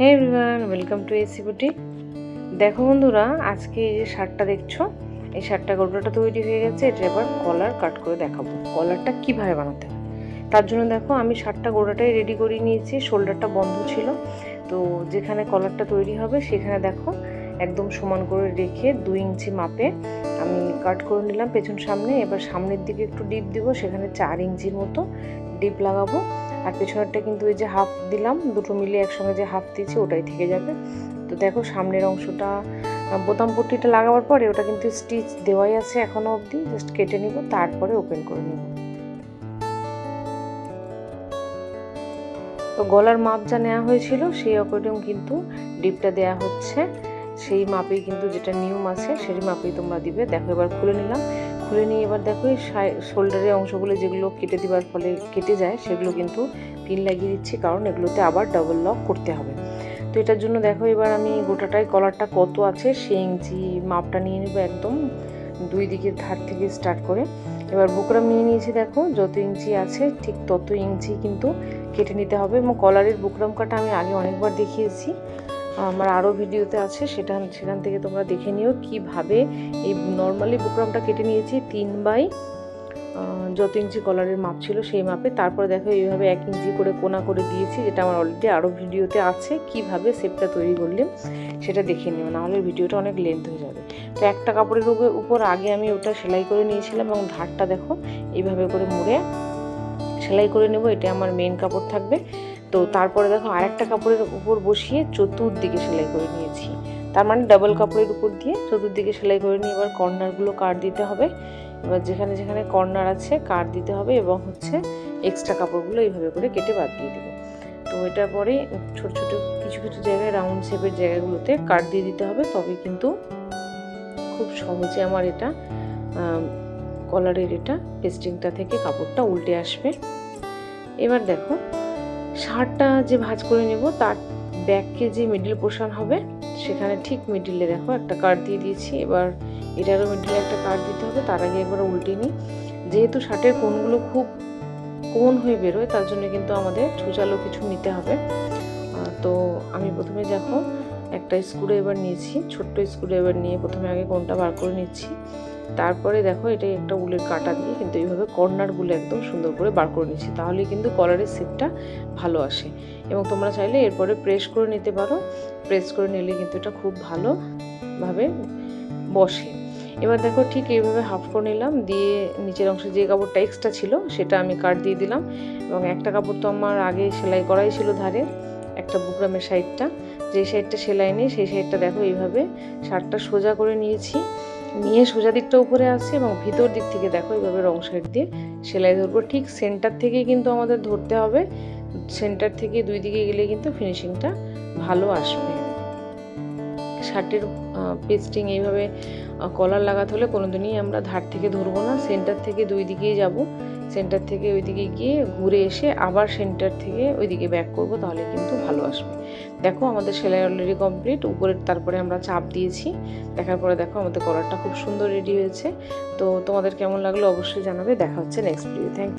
Hey everyone welcome to এসি বুটি দেখো বন্ধুরা, আজকে এই যে শার্টটা দেখছ, এই শার্টটা গল্পটা তৈরি হয়ে গেছে, এটা এবার কলার কাট করে দেখাবো। কলারটা কীভাবে বানাতে হয়? তার জন্য দেখো, আমি শার্টটা গোড়াটাই রেডি করে নিয়েছি, শোল্ডারটা বন্ধ ছিল। তো যেখানে কলারটা তৈরি হবে, সেখানে দেখো, একদম সমান করে রেখে দুই ইঞ্চি মাপে আমি কাট করে নিলাম পেছন সামনে। এবার সামনের দিকে একটু ডিপ দিব, সেখানে চার ইঞ্চির মতো ডিপ লাগাবো। আর পেছনেরটা কিন্তু ওই যে হাফ দিলাম, দুটো মিলে একসঙ্গে যে হাফ দিয়েছি, ওটাই থেকে যাবে। তো দেখো সামনের অংশটা বোতাম পট্টিটা লাগাবার পরে ওটা কিন্তু স্টিচ দেওয়াই আছে এখনও অবধি জাস্ট কেটে নিব, তারপরে ওপেন করে নেব। তো গলার মাপ যা নেওয়া হয়েছিল, সেই অকর্ডিং কিন্তু ডিপটা দেয়া হচ্ছে। সেই মাপেই কিন্তু যেটা নিয়ম আছে, সেই মাপেই তোমরা দিবে। দেখো এবার খুলে নিলাম। খুলে নিয়ে এবার দেখো এই শোল্ডারের অংশগুলো যেগুলো কেটে দেওয়ার ফলে কেটে যায়, সেগুলো কিন্তু পিন লাগিয়ে দিচ্ছি, কারণ এগুলোতে আবার ডাবল লক করতে হবে। তো এটার জন্য দেখো এবার আমি গোটাটাই কলারটা কত আছে, সেই ইঞ্চি মাপটা নিয়ে নেব একদম দুই দিকের ধার থেকে স্টার্ট করে। এবার বুকরাম নিয়ে নিয়েছি দেখো, যত ইঞ্চি আছে ঠিক তত ইঞ্চি কিন্তু কেটে নিতে হবে। এবং কলারের বুকরাম কাটা আমি আগে অনেকবার দেখিয়েছি। আমার আরও ভিডিওতে আছে সেটা সেখান থেকে তোমরা দেখে নিও কীভাবে এই নর্মালি বুকরামটা কেটে নিয়েছি তিন বাই যত ইঞ্চি কলারের মাপ ছিল সেই মাপে। তারপরে দেখো এইভাবে এক ইঞ্চি করে কোনা করে দিয়েছি, যেটা আমার অলরেডি আরও ভিডিওতে আছে, কীভাবে শেপটা তৈরি করলে সেটা দেখে নিও, নাহলে ভিডিওটা অনেক লেন্থ হয়ে যাবে। তো একটা কাপড়ের উপর আগে আমি ওটা সেলাই করে নিয়েছিলাম এবং ধারটা দেখো, এইভাবে করে মুড়ে সেলাই করে নেব এটা আমার মেন কাপড় থাকবে। তো তারপরে দেখো আরেকটা কাপড়ের উপর বসিয়ে চতুর্দিকে সেলাই করে নিয়েছি। তার মানে ডাবল কাপড়ের উপর দিয়ে চতুর্দিকে সেলাই করে নিয়ে এবার কর্নারগুলো কাট দিতে হবে? এবার যেখানে যেখানে কর্নার আছে কাট দিতে হবে এবং হচ্ছে এক্সট্রা কাপড়গুলো এইভাবে করে কেটে বাদ দিয়ে দেবো। তো এটার পরে ছোট ছোট কিছু কিছু জায়গায় রাউন্ড শেপের জায়গাগুলোতে কাট দিয়ে দিতে হবে তবে কিন্তু খুব সহজে আমার এটা কলারের এটা পেস্টিংটা থেকে কাপড়টা উল্টে আসবে। এবার দেখো শার্টটা যে ভাঁজ করে নেব, তার ব্যাককে যে মিডিল পোর্শন হবে, সেখানে ঠিক মিডিলে দেখো একটা কাট দিয়ে দিয়েছি। এবার এটারও মিডিলে একটা কাট দিতে হবে, তার আগে একবার উল্টে নিই। যেহেতু শার্টের কোনগুলো খুব কোন হয়ে বেরোয়, তার জন্য কিন্তু আমাদের ছুচালো কিছু নিতে হবে। তো আমি প্রথমে দেখো, একটা স্ক্রু এবার নিয়েছি, ছোট্ট স্ক্রু এবার নিয়ে প্রথমে আগে কোনটা বার করে নিচ্ছি। তারপরে দেখো এটাই একটা উলের কাটা দিয়ে কিন্তু এইভাবে কর্নারগুলো একদম সুন্দর করে বার করে নিচ্ছি তাহলে কিন্তু কলারের শেপটা ভালো আসে। এবং তোমরা চাইলে এরপরে প্রেস করে নিতে পারো প্রেস করে নিলে কিন্তু এটা খুব ভালোভাবে বসে। এবার দেখো ঠিক এইভাবে হাফ করে নিলাম, দিয়ে নিচের অংশে যে কাপড়টা এক্সট্রা ছিল সেটা আমি কাট দিয়ে দিলাম। এবং একটা কাপড় তো আমার আগে সেলাই করাই ছিল ধারে, একটা বুকরামের সাইডটা যে সাইডটা সেলাই নেই, সেই সাইডটা দেখো এইভাবে শার্টটা সোজা করে নিয়েছি। নিয়ে সোজা দিকটা উপরে আসছে এবং ভিতর দিক থেকে দেখো এইভাবে রং সাইড দিয়ে সেলাই ধরবো। ঠিক সেন্টার থেকে কিন্তু আমাদের ধরতে হবে। সেন্টার থেকে দুই দিকে গেলে কিন্তু ফিনিশিংটা ভালো আসবে। শার্টের পেস্টিং এইভাবে কলার লাগাতে হলে কোনোদিনই আমরা ধার থেকে ধরবো না। সেন্টার থেকে দুই দিকেই যাব। সেন্টার থেকে ওইদিকে গিয়ে ঘুরে এসে আবার সেন্টার থেকে ওইদিকে ব্যাক করব, তাহলে কিন্তু ভালো আসবে। দেখো, আমাদের সেলাই অলরেডি কমপ্লিট উপরে, তারপরে আমরা চাপ দিয়েছি। দেখার পরে দেখো, আমাদের কলারটা খুব সুন্দর রেডি হয়েছে। তো তোমাদের কেমন লাগল অবশ্যই জানাবে। দেখা হচ্ছে নেক্সট ভিডিও থ্যাংক